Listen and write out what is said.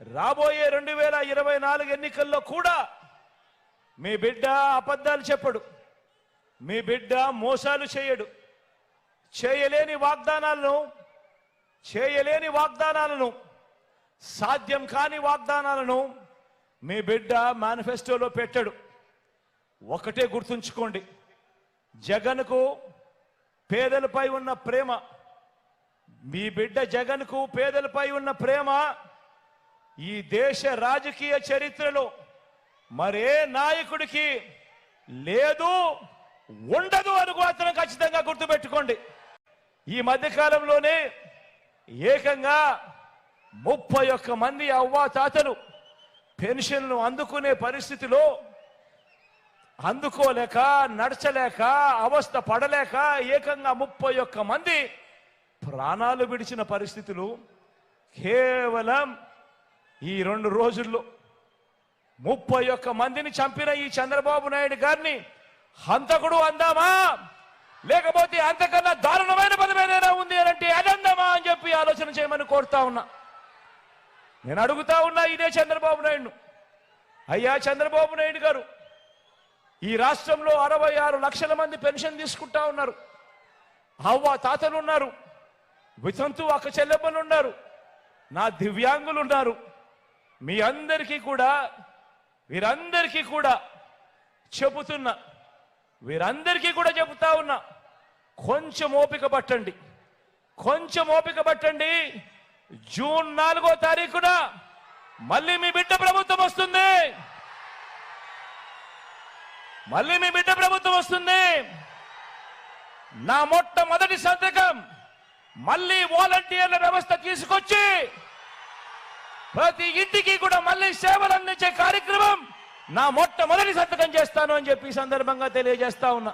రాబోయే రెండు వేల ఇరవై నాలుగు ఎన్నికల్లో కూడా మీ బిడ్డ అబద్ధాలు చెప్పడు. మీ బిడ్డ మోసాలు చేయడు. చేయలేని వాగ్దానాలను చేయలేని వాగ్దానాలను సాధ్యం కాని వాగ్దానాలను మీ బిడ్డ మేనిఫెస్టోలో పెట్టడు. ఒకటే గుర్తుంచుకోండి. జగన్కు పేదలపై ఉన్న ప్రేమ మీ బిడ్డ జగన్కు పేదలపై ఉన్న ప్రేమ ఈ దేశ రాజకీయ చరిత్రలో మరే నాయకుడికి లేదు ఉండదు అని మాత్రం ఖచ్చితంగా గుర్తుపెట్టుకోండి. ఈ మధ్యకాలంలోనే ఏకంగా ముప్పై ఒక్క మంది అవ్వా తాతలు పెన్షన్లు అందుకునే పరిస్థితిలో అందుకోలేక నడచలేక అవస్థ పడలేక ఏకంగా ముప్పై ఒక్క మంది ప్రాణాలు విడిచిన పరిస్థితులు కేవలం ఈ రెండు రోజుల్లో ముప్పై ఒక్క మందిని చంపిన ఈ చంద్రబాబు నాయుడు గారిని హంతకుడు అందామా? లేకపోతే అంతకన్నా దారుణమైన పదం ఏదైనా ఉంది అని అంటే అదందామా అని చెప్పి ఆలోచన చేయమని కోరుతా ఉన్నా. నేను అడుగుతా ఉన్నా ఇదే చంద్రబాబు నాయుడును. అయ్యా చంద్రబాబు నాయుడు గారు ఈ రాష్ట్రంలో అరవై ఆరు లక్షల మంది పెన్షన్ తీసుకుంటా ఉన్నారు. అవ్వ తాతలు ఉన్నారు. వితంతు అక్క చెల్లెమ్మలు ఉన్నారు. నా దివ్యాంగులు ఉన్నారు. మీ అందరికీ కూడా వీరందరికీ కూడా చెబుతున్నా. వీరందరికీ కూడా చెబుతా ఉన్నా. కొంచెం ఓపిక పట్టండి. కొంచెం ఓపిక పట్టండి. జూన్ నాలుగో తారీఖున మళ్ళీ మీ బిడ్డ ప్రభుత్వం వస్తుంది. మళ్ళీ మీ బిడ్డ ప్రభుత్వం వస్తుంది. నా మొట్టమొదటి సంతకం మళ్ళీ వాలంటీర్ల వ్యవస్థ తీసుకొచ్చి ప్రతి ఇంటికి కూడా మళ్ళీ సేవలు అందించే కార్యక్రమం నా మొట్టమొదటి సంతకం చేస్తాను అని చెప్పి సందర్భంగా తెలియజేస్తా ఉన్నా.